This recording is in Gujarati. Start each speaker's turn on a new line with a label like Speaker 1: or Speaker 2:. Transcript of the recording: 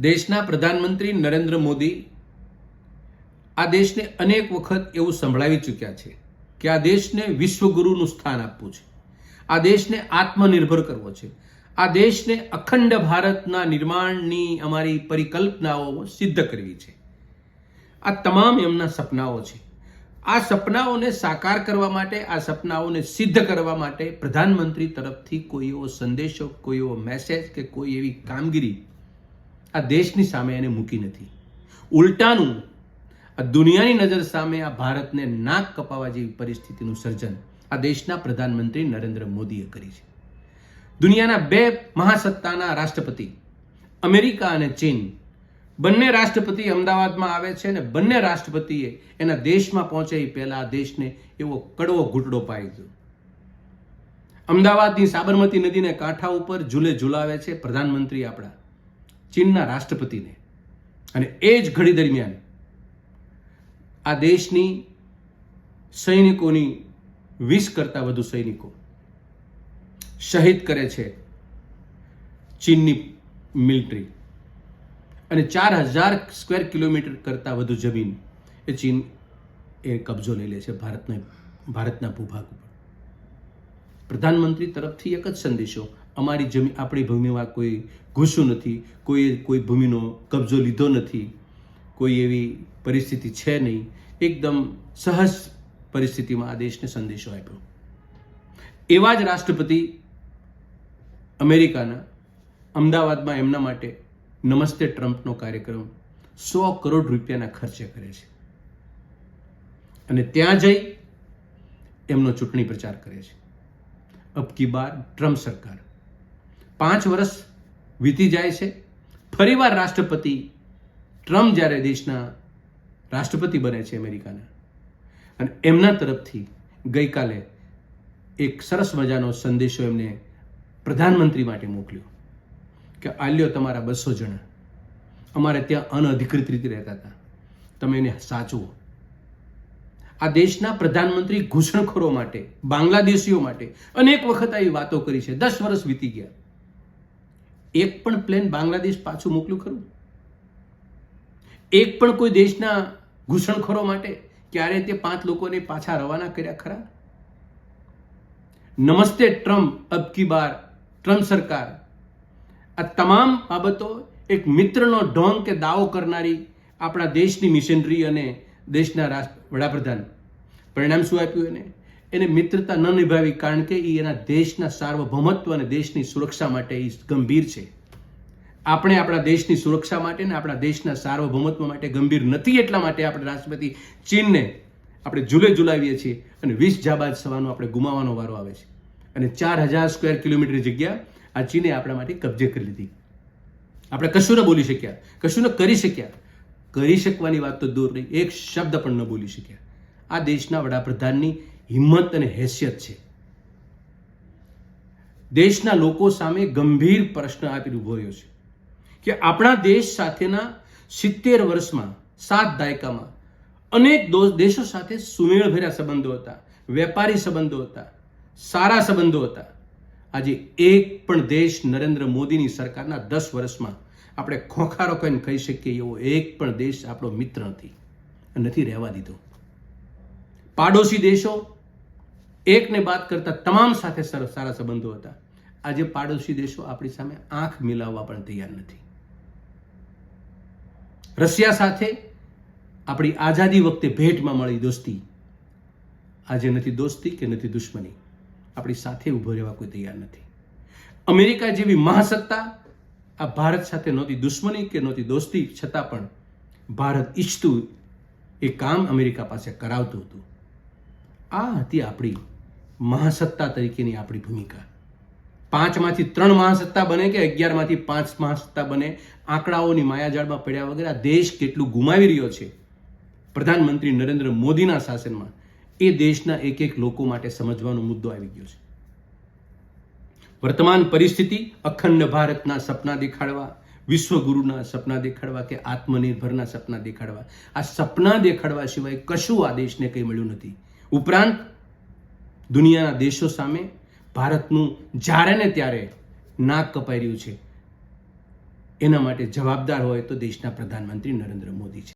Speaker 1: દેશના પ્રધાનમંત્રી નરેન્દ્ર મોદી આ દેશને અનેક વખત એવું સંભળાવી ચૂક્યા છે કે આ દેશને વિશ્વગુરુનું સ્થાન આપવું છે. આ દેશને આત્મનિર્ભર કરવો છે. આ દેશને અખંડ ભારતના નિર્માણની અમારી પરિકલ્પનાઓ સિદ્ધ કરવી છે. આ તમામ એમના સપનાઓ છે. આ સપનાઓને સાકાર કરવા માટે, આ સપનાઓને સિદ્ધ કરવા માટે પ્રધાનમંત્રી તરફથી કોઈ એવો સંદેશો કોઈ એવો મેસેજ કે કોઈ એવી કામગીરી આ દેશની સામે એને મૂકી નથી. ઉલટાનું, આ દુનિયાની નજર સામે આ ભારતને નાક કપાવા જેવી પરિસ્થિતિનું સર્જન આ દેશના પ્રધાનમંત્રી નરેન્દ્ર મોદીએ કરી છે. દુનિયાના બે મહાસત્તાના રાષ્ટ્રપતિ, અમેરિકા અને ચીન, બંને રાષ્ટ્રપતિ અમદાવાદમાં આવે છે અને બંને રાષ્ટ્રપતિએ એના દેશમાં પહોંચે પહેલા દેશને એવો કડવો ઘૂંટડો પાઈ દીધો. અમદાવાદની સાબરમતી નદીને કાંઠા ઉપર ઝૂલે ઝૂલાવે છે પ્રધાનમંત્રી આપણા ચીનના રાષ્ટ્રપતિને. અને એ જ ઘડી દરમિયાન આ દેશની સૈનિકોની વીસ કરતાં વધુ સૈનિકો શહીદ કરે છે ચીનની મિલિટરી. અને ચાર હજાર સ્ક્વેર કિલોમીટર કરતાં વધુ જમીન એ ચીન એ કબજો લઈ લે છે ભારતને, ભારતના ભૂભાગ ઉપર. પ્રધાનમંત્રી તરફથી એક જ સંદેશો. અમારી જમીન આપણી ભૂમિમાં કોઈ ઘૂસ્યું નથી, કોઈ કોઈ ભૂમિનો કબજો લીધો નથી, કોઈ એવી પરિસ્થિતિ છે નહીં. એકદમ સહજ પરિસ્થિતિમાં આ દેશને સંદેશો આપ્યો. એવા જ રાષ્ટ્રપતિ અમેરિકાના, અમદાવાદમાં એમના માટે નમસ્તે ટ્રમ્પનો કાર્યક્રમ સો કરોડ રૂપિયાના ખર્ચે કરે છે. અને ત્યાં જઈ એમનો ચૂંટણી પ્રચાર કરે છે. અબકી બાર, ટ્રમ્પ સરકાર. પાંચ વર્ષ વીતી જાય છે. ફરીવાર રાષ્ટ્રપતિ ટ્રમ્પ જ્યારે દેશના રાષ્ટ્રપતિ બને છે અમેરિકાના. અને એમના તરફથી ગઈકાલે એક સરસ મજાનો સંદેશો એમને પ્રધાનમંત્રી માટે મોકલ્યો કે આલ્યો તમારા બસો જણા. અમારે ત્યાં અનઅધિકૃત રીતે રહેતા હતા. તમે એને સાચવો. આ દેશના પ્રધાનમંત્રી ઘૂસણખોરો માટે, બાંગ્લાદેશીઓ માટે અનેક વખત આવી વાતો કરી છે. દસ વર્ષ વીતી ગયા. એક પણ પ્લેન બાંગ્લાદેશ પાછું મોકલ્યું ખરું? એક પણ કોઈ દેશના ઘૂસણખોરો માટે ક્યારે તે પાંચ લોકોને પાછા રવાના કર્યા ખરા? નમસ્તે ટ્રમ્પ, અબ કી બાર, ટ્રમ્પ સરકાર. આ તમામ બાબતો એક મિત્રનો ઢોંગ કે દાવો કરનારી આપણા દેશની મિશનરી અને દેશના રાષ્ટ્ર, વડાપ્રધાન. પરિણામ શું આપ્યું એને? એને મિત્રતા ન નિભાવી કારણ કે એ એના દેશના સાર્વભૌમત્વ અને દેશની સુરક્ષા માટે એ ગંભીર છે. આપણે આપણા દેશની સુરક્ષા માટે ને આપણા દેશના સાર્વભૌમત્વ માટે ગંભીર નથી એટલા માટે આપણે રાષ્ટ્રપતિ ચીનને આપણે જુલે જુલાવીએ છીએ અને વીસ જાબાજ સવાનો આપણે ગુમાવવાનો વારો આવે છે. અને ચાર હજાર સ્ક્વેર કિલોમીટર જગ્યા આ ચીને આપણા માટે કબજે કરી લીધી. આપણે કશું ન બોલી શક્યા, કશું ન કરી શક્યા. કરી શકવાની વાત તો દૂર નહીં. એક શબ્દ પણ ન બોલી શક્યા. આ દેશના વડાપ્રધાનની હિંમત અને હેસિયત છે. દેશના લોકો સામે ગંભીર પ્રશ્ન આપી ઊભો રહ્યો છે કે આપણા દેશ સાથેના સિત્તેર વર્ષમાં, સાત દાયકામાં અનેક દેશો સાથે સુમેળભર્યા સંબંધો હતા, વેપારી સંબંધો હતા, સારા સંબંધો હતા. આજે એક પણ દેશ નરેન્દ્ર મોદીની સરકારના દસ વર્ષમાં આપણે ખોખારો કહીને કહી શકીએ, એવો એક પણ દેશ આપણો મિત્ર નથી નથી રહેવા દીધો. પાડોશી દેશો એકને વાત કરતા તમામ સાથે સર- સંબંધો હતા. આજે પાડોશી દેશો આપણી સામે આંખ મિલાવવા પણ તૈયાર નથી. રશિયા સાથે આપણી આઝાદી વખતે ભેટમાં મળી દોસ્તી. આજે નથી દોસ્તી કે નથી દુશ્મની. આપણી સાથે ઊભો રહેવા કોઈ તૈયાર નથી. અમેરિકા જેવી મહાસત્તા આ ભારત સાથે નહોતી દુશ્મની કે નહોતી દોસ્તી, છતાં પણ ભારત ઈચ્છતું એ કામ અમેરિકા પાસે કરાવતું હતું. આ હતી આપણી મહાસત્તા તરીકેની આપણી ભૂમિકા. પાંચમાંથી ત્રણ મહાસત્તા બને કે અગિયારમાંથી પાંચ મહાસત્તા બને, આંકડાઓની માયાજાળમાં પડ્યા વગર આ દેશ કેટલું ગુમાવી રહ્યો છે? પ્રધાનમંત્રી નરેન્દ્ર મોદીના શાસનમાં એ દેશના એક એક લોકો માટે સમજવાનો મુદ્દો આવી ગયો છે. વર્તમાન પરિસ્થિતિ, અખંડ ભારતના સપના દેખાડવા, વિશ્વગુરુના સપના દેખાડવા કે આત્મનિર્ભરના સપના દેખાડવા. આ સપના દેખાડવા સિવાય કશું આ દેશને કંઈ મળ્યું નથી. ઉપરાંત, દુનિયાના દેશો સામે ભારતનું જ્યારે ને ત્યારે નાક કપાઈ રહ્યું છે. એના માટે જવાબદાર હોય તો દેશના પ્રધાનમંત્રી નરેન્દ્ર મોદી છે.